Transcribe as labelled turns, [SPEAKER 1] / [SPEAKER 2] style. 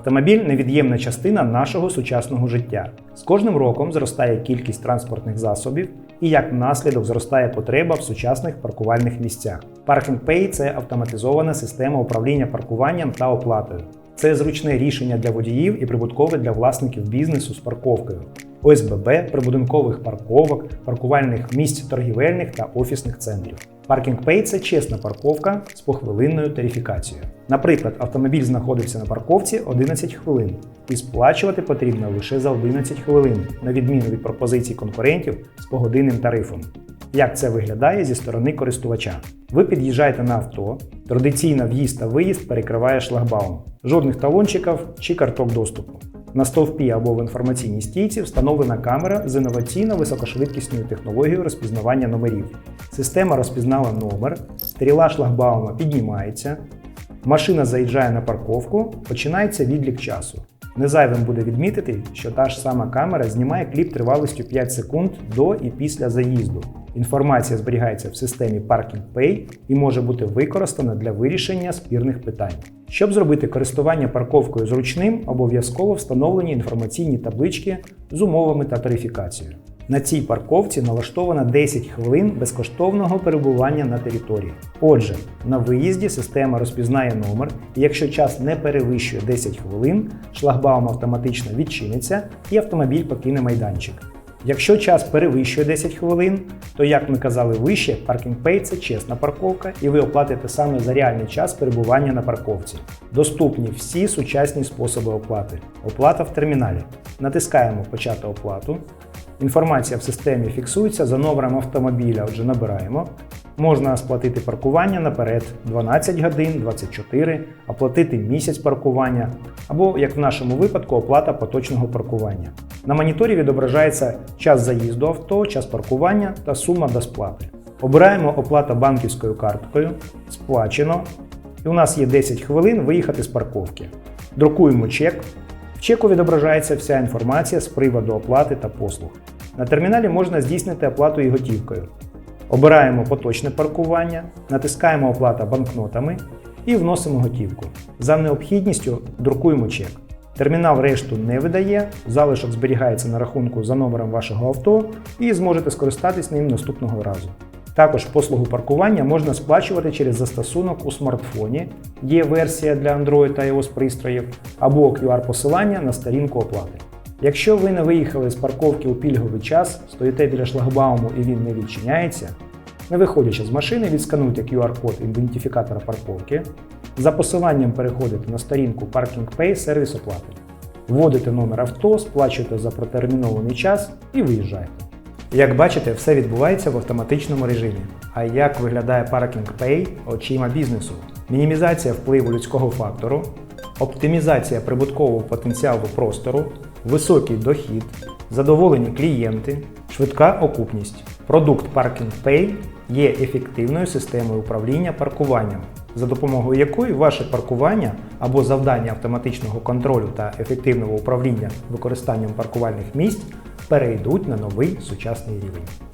[SPEAKER 1] Автомобіль невід'ємна частина нашого сучасного життя. З кожним роком зростає кількість транспортних засобів і як наслідок зростає потреба в сучасних паркувальних місцях. Parking Pay – це автоматизована система управління паркуванням та оплатою. Це зручне рішення для водіїв і прибуткове для власників бізнесу з парковкою. ОСББ, прибудинкових парковок, паркувальних місць торгівельних та офісних центрів. Parking Pay – це чесна парковка з похвилинною тарифікацією. Наприклад, автомобіль знаходився на парковці 11 хвилин, і сплачувати потрібно лише за 11 хвилин, на відміну від пропозицій конкурентів з погодинним тарифом. Як це виглядає зі сторони користувача? Ви під'їжджаєте на авто, традиційно в'їзд та виїзд перекриває шлагбаум, жодних талончиків чи карток доступу. На стовпі або в інформаційній стійці встановлена камера з інноваційно високошвидкісною технологією розпізнавання номерів. Система розпізнала номер, стріла шлагбаума піднімається, машина заїжджає на парковку, починається відлік часу. Незайвим буде відмітити, що та ж сама камера знімає кліп тривалістю 5 секунд до і після заїзду. Інформація зберігається в системі Parking Pay і може бути використана для вирішення спірних питань. Щоб зробити користування парковкою зручним, обов'язково встановлені інформаційні таблички з умовами та тарифікацією. На цій парковці налаштовано 10 хвилин безкоштовного перебування на території. Отже, на виїзді система розпізнає номер, і якщо час не перевищує 10 хвилин, шлагбаум автоматично відчиниться і автомобіль покине майданчик. Якщо час перевищує 10 хвилин, то, як ми казали вище, паркінг Pay – це чесна парковка, і ви оплатите саме за реальний час перебування на парковці. Доступні всі сучасні способи оплати. Оплата в терміналі. Натискаємо Почати оплату. Інформація в системі фіксується за номером автомобіля, отже набираємо. Можна сплатити паркування наперед 12 годин, 24, оплатити місяць паркування, або, як в нашому випадку, оплата поточного паркування. На моніторі відображається час заїзду авто, час паркування та сума до сплати. Обираємо оплата банківською карткою, сплачено, і у нас є 10 хвилин виїхати з парковки. Друкуємо чек. В чеку відображається вся інформація з приводу оплати та послуг. На терміналі можна здійснити оплату і готівкою. Обираємо поточне паркування, натискаємо оплата банкнотами і вносимо готівку. За необхідністю друкуємо чек. Термінал решту не видає, залишок зберігається на рахунку за номером вашого авто і зможете скористатись ним наступного разу. Також послугу паркування можна сплачувати через застосунок у смартфоні, є версія для Android та iOS пристроїв, або QR-посилання на сторінку оплати. Якщо ви не виїхали з парковки у пільговий час, стоїте біля шлагбауму і він не відчиняється, не виходячи з машини, відскануйте QR-код ідентифікатора парковки. За посиланням переходите на сторінку Parking Pay сервіс оплати. Вводите номер авто, сплачуєте за протермінований час і виїжджаєте. Як бачите, все відбувається в автоматичному режимі. А як виглядає Parking Pay очима бізнесу? Мінімізація впливу людського фактору, оптимізація прибуткового потенціалу простору, високий дохід, задоволені клієнти, швидка окупність. Продукт Parking Pay є ефективною системою управління паркуванням, за допомогою якої ваше паркування або завдання автоматичного контролю та ефективного управління використанням паркувальних місць перейдуть на новий сучасний рівень.